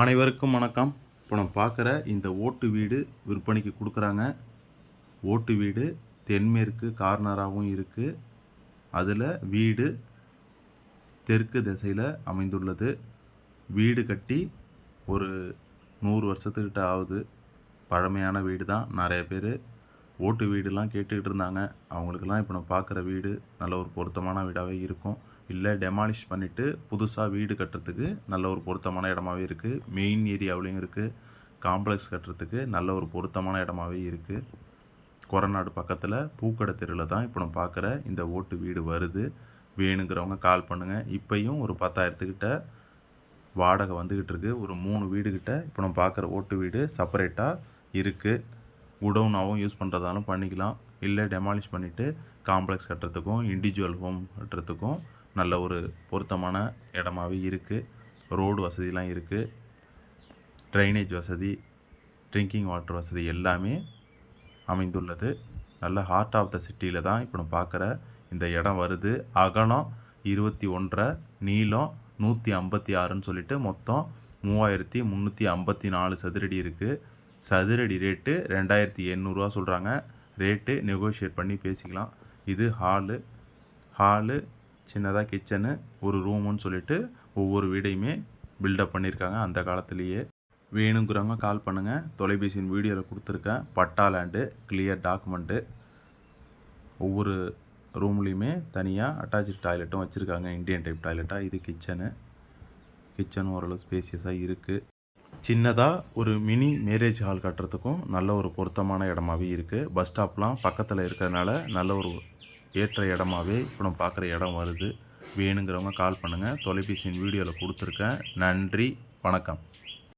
அனைவருக்கும் வணக்கம். இப்போ நம்ம பார்க்குற இந்த ஓட்டு வீடு விற்பனைக்கு கொடுக்குறாங்க. ஓட்டு வீடு தென்மேற்கு கார்னராகவும் இருக்குது அதில் வீடு தெற்கு திசையில் அமைந்துள்ளது. வீடு கட்டி ஒரு நூறு வருஷத்துக்கிட்ட ஆகுது. பழமையான வீடு தான் நிறைய பேர் ஓட்டு வீடுலாம் கேட்டுக்கிட்டு இருந்தாங்க. அவங்களுக்கெல்லாம் இப்போ நம்ம பார்க்குற வீடு நல்ல ஒரு பொருத்தமான வீடாகவே இருக்கும். இல்லை டெமாலிஷ் பண்ணிவிட்டு புதுசாக வீடு கட்டுறதுக்கு நல்ல ஒரு பொருத்தமான இடமாவே இருக்குது மெயின் ஏரியாவிலையும் இருக்குது காம்ப்ளெக்ஸ் கட்டுறதுக்கு நல்ல ஒரு பொருத்தமான இடமாவே இருக்குது கொரநாடு பக்கத்தில் பூக்கடை தெருவில் தான் இப்போ நம்ம பார்க்குற இந்த ஓட்டு வீடு வருது. வேணுங்கிறவங்க கால் பண்ணுங்கள் இப்போயும் ஒரு பத்தாயிரத்துக்கிட்ட வாடகை வந்துக்கிட்டு இருக்குது ஒரு மூணு வீடுகிட்ட இப்போ நம்ம பார்க்குற ஓட்டு வீடு செப்பரேட்டாக இருக்குது குடவுனாகவும் யூஸ் பண்ணுறதாலும் பண்ணிக்கலாம். இல்லை டெமாலிஷ் பண்ணிவிட்டு காம்ப்ளெக்ஸ் கட்டுறதுக்கும் இண்டிவிஜுவல் ஹோம் கட்டுறதுக்கும் நல்ல ஒரு பொருத்தமான இடமாவே இருக்குது ரோடு வசதிலாம் இருக்குது ட்ரைனேஜ் வசதி ட்ரிங்கிங் வாட்டர் வசதி எல்லாமே அமைந்துள்ளது. நல்ல ஹார்ட் ஆஃப் த சிட்டியில் தான் இப்போ நம்ம பார்க்குற இந்த இடம் வருது. அகலம் இருபத்தி ஒன்றரை நீளம் நூற்றி ஐம்பத்தி ஆறுன்னு சொல்லிட்டு மொத்தம் மூவாயிரத்தி முந்நூற்றி ஐம்பத்தி நாலு சதுரடி இருக்குது சதுரடி ரேட்டு ரெண்டாயிரத்தி எண்ணூறுரூவா சொல்கிறாங்க ரேட்டு நெகோஷியேட் பண்ணி பேசிக்கலாம். இது ஹாலு ஹாலு சின்னதாக கிச்சனு ஒரு ரூமுன்னு சொல்லிட்டு ஒவ்வொரு வீடையுமே பில்டப் பண்ணியிருக்காங்க அந்த காலத்துலேயே வேணுங்கிறவங்க கால் பண்ணுங்கள் தொலைபேசியின் வீடியோவில் கொடுத்துருக்கேன். பட்டா லேண்டு கிளியர் டாக்குமெண்ட்டு ஒவ்வொரு ரூம்லேயுமே தனியாக அட்டாச்சு டாய்லெட்டும் வச்சுருக்காங்க. இந்தியன் டைப் டாய்லெட்டாக இது கிச்சனு கிச்சனும் ஓரளவு ஸ்பேசியஸாக இருக்குது சின்னதாக ஒரு மினி மேரேஜ் ஹால் கட்டுறதுக்கும் நல்ல ஒரு பொருத்தமான இடமாவே இருக்குது பஸ் ஸ்டாப்லாம் பக்கத்தில் இருக்கிறதுனால நல்ல ஒரு ஏற்ற இடமாவே இப்போ நம்ம பார்க்குற இடம் வருது. வேணுங்கிறவங்க கால் பண்ணுங்கள் தொலைபேசியின் வீடியோவில் கொடுத்துருக்கேன். நன்றி. வணக்கம்.